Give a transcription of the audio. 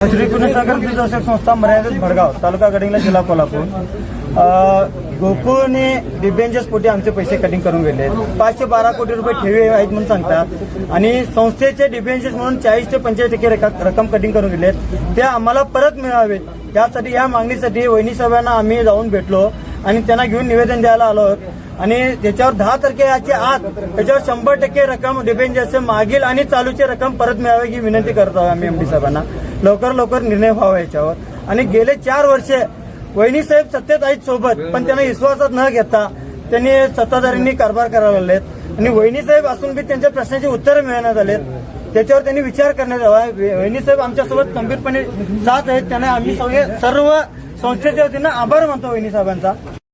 श्री गुणसागर दूरदर्शक संस्था मर्यादित भडगाव तालुका गडिंगला जिल्हा कोल्हापूर. गोकुळने दिव्यांच्या स्पोटी आमचे पैसे कटिंग करून गेले. पाचशे बारा कोटी रुपये ठेवी आहेत म्हणून सांगतात. आणि संस्थेचे डिबेंचर्स म्हणून चाळीस ते पंचेचाळीस टक्के रक्कम कटिंग करून गेलेत. ते आम्हाला परत मिळावेत. यासाठी या मागणीसाठी वहिनी साहेबांना आम्ही जाऊन भेटलो आणि त्यांना घेऊन निवेदन द्यायला आलो आणि त्याच्यावर दहा तारखेच्या आत त्याच्यावर शंभर टक्के रक्कम डिबेंचरचे मागील आणि चालूची रक्कम परत मिळावी ही विनंती करत आम्ही एमडी साहेबांना. लवकर लवकर निर्णय व्हावा याच्यावर. आणि गेले चार वर्षे वहिनी साहेब सत्तेत आहेत सोबत पण त्यांना विश्वासात न घेता त्यांनी सत्ताधाऱ्यांनी कारभार करायला लागलेत. आणि वहिनी साहेब असून बी त्यांच्या प्रश्नाची उत्तरं मिळण्यात आलेत. त्याच्यावर त्यांनी विचार करण्यात यावा. वहिनी साहेब आमच्यासोबत गंभीरपणे साथ आहेत. त्यांना आम्ही सगळे सर्व संस्थेच्या वतीनं आभार मानतो वहिनी साहेबांचा.